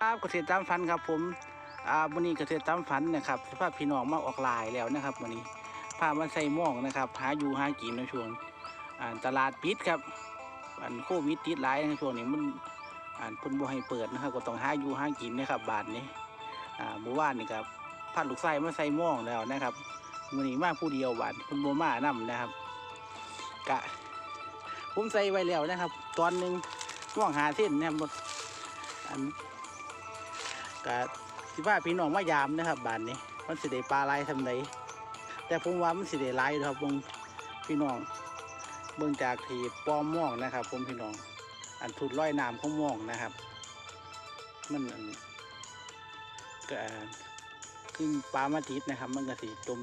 ครับเกษตรตามฝันครับผมอ่าวันนี้เกษตรตามฝันนะครับสภาพพี่น้องมาออกลายแล้วนะครับวันนี้พามาใส่หม่องนะครับ หาอยู่หากินในช่วงอ่าตลาดปิดครับอันโควิดติดหลายในช่วงนี้มันอ่านพิ่นบ่ให้เปิดนะครับ ก็ต้องหาอยู่หากินนะครับบาทนี้อ่าเมื่อวานนี่ครับพัดลูกไส้มาใส่หม่องแล้วนะครับวันนี้มาผู้เดียวบาทพิ่นบ่มานํนะครับ กะ ผมใส่ไว้แล้วนะครับ ตอนหนึ่งม่วงหาเส้นนะครับอัน ก็สิว่าพี่น้องมายามนะครับบ้านนี้ มันสิได้ปลาลายทำไดแต่ผมว่ามันสิได้หลายครับเบิ่งพี่น้องเบิ่งจากที่ป้อมม่องนะครับ ผมพี่น้อง อันถุดร้อยน้ำของม่องนะครับมันอันก็ขึ้นปลามาติดนะครับ มันก็สิจม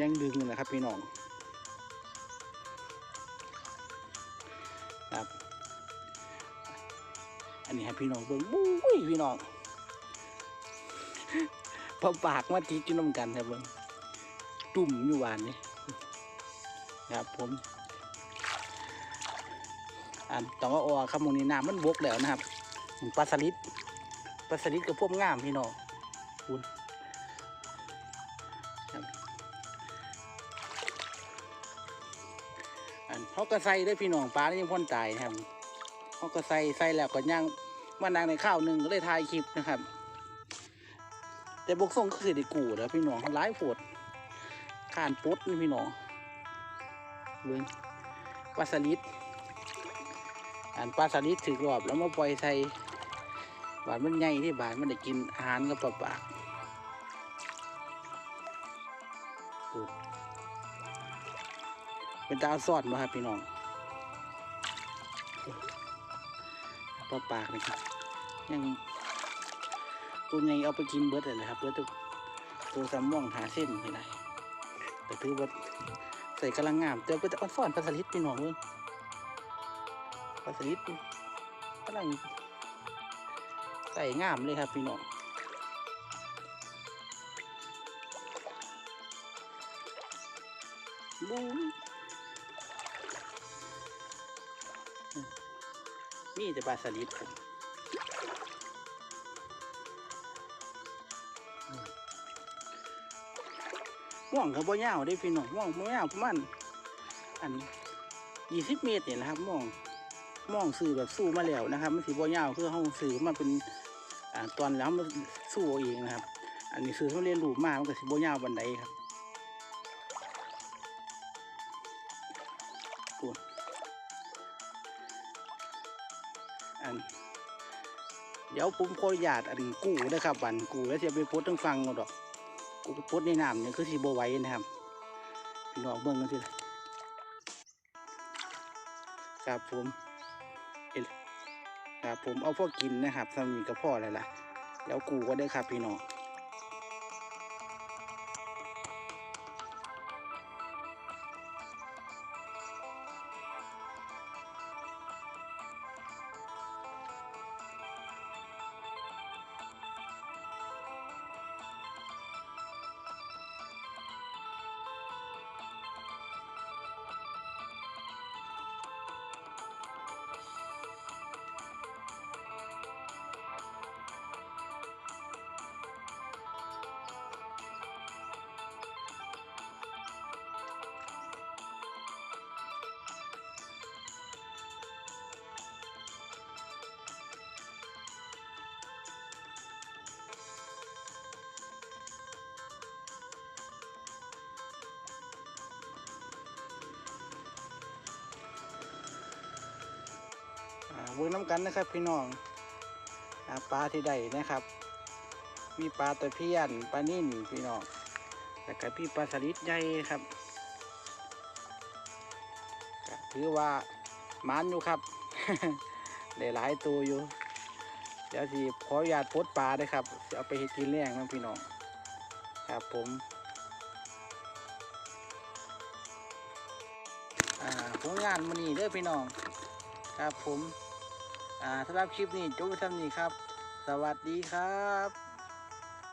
ยังดึงนะครับ พี่น้อง อันนี้ให้พี่น้องเบิ่งบุ้ยพี่น้องพอปากมาติจุน้ำกันครับเบิ่งตุ่มอยู่หวานนี่ครับผมอันต้องเอาออครับมงนี้น้ำมันบกแล้วนะครับปลาสลิดปลาสลิดกับพวกงามพี่น้องคุณอันเขาก็ใส่ได้พี่น้องปลานี่ยังพ่นตายนะครับ เขาก็ใส่ใส่แล้วก็ย่างมานางในข้าวหนึ่งก็เลยถ่ายคลิปนะครับ แต่บกส่งก็คือได้กูแล้วพี่น้องร้ายโผดขานปุ๊ดนี่พี่น้องเบิ้งปลาสลิดอันปลาสลิดถือกรอบแล้วมาปล่อยใส่บาดมันใหญ่ที่บาดมันได้กินอาหารกับปลาปากเป็นตาเอาซอดมาครับพี่น้อง ปลาปากนี่ครับยังตัวใหญ่เอาไปกินเบิดเลยนะครับเบิดตัวตัวสามม่วงหาเส้นไม่ได้แต่ถือว่าใส่กำลังงามแต่เป็นอ่อนซ่อนปลาสลิดพี่น้องเว้ยปลาสลิดกำลังใส่งามเลยครับพี่น้องบู มีแต่ปลาสลิดผมอืมม่วงกับบ่ยาวได้พี่น้องม่วงบ่ยาวประมาณอันยี่สิบเมตรเนี่ยนะครับม่วงม่วงสื่อแบบสู้มาแล้วนะครับ มันสีบ่ยาวคือห้องสื่อมาเป็นอ่าตอนแล้วมันสู้เอาเองนะครับ อันนี้สื่อเขาเรียนรู้มามันก็สิบ่ยาวบันไดครับปู อันเดี๋ยวผมขออนุญาตอันกู้นะครับวันกู้แล้วจะไปโพสต์ทั้งฟังเอาดอกกูไปโพสต์ในน้ำเนี่ยคือสีโบไว้นะครับพี่น้องเบิ้งกันทีละครับผมเอ็ดครับผมเอาพวกกินนะครับสามีกับพ่อแลยล่ะ แล้วกูก็ได้ครับพี่น้อง เบิ่งน้ำกันนะครับพี่น้องปลาที่ใดนะครับ มีปลาตะเพียนปลานิ่นพี่น้องแล้วก็พี่ปลาสลิดใหญ่ครับถือว่ามันอยู่ครับได้หลายตัวอยู่ เดี๋ยวสิขออนุญาตปลดปลาด้วยครับเอาไปเฮ็ดกินแรงนะพี่น้องครับผมผลงานมันนี้เด้อพี่น้อง ครับผม สำหรับคลิปนี้จบไปเท่านี้ครับ สวัสดีครับ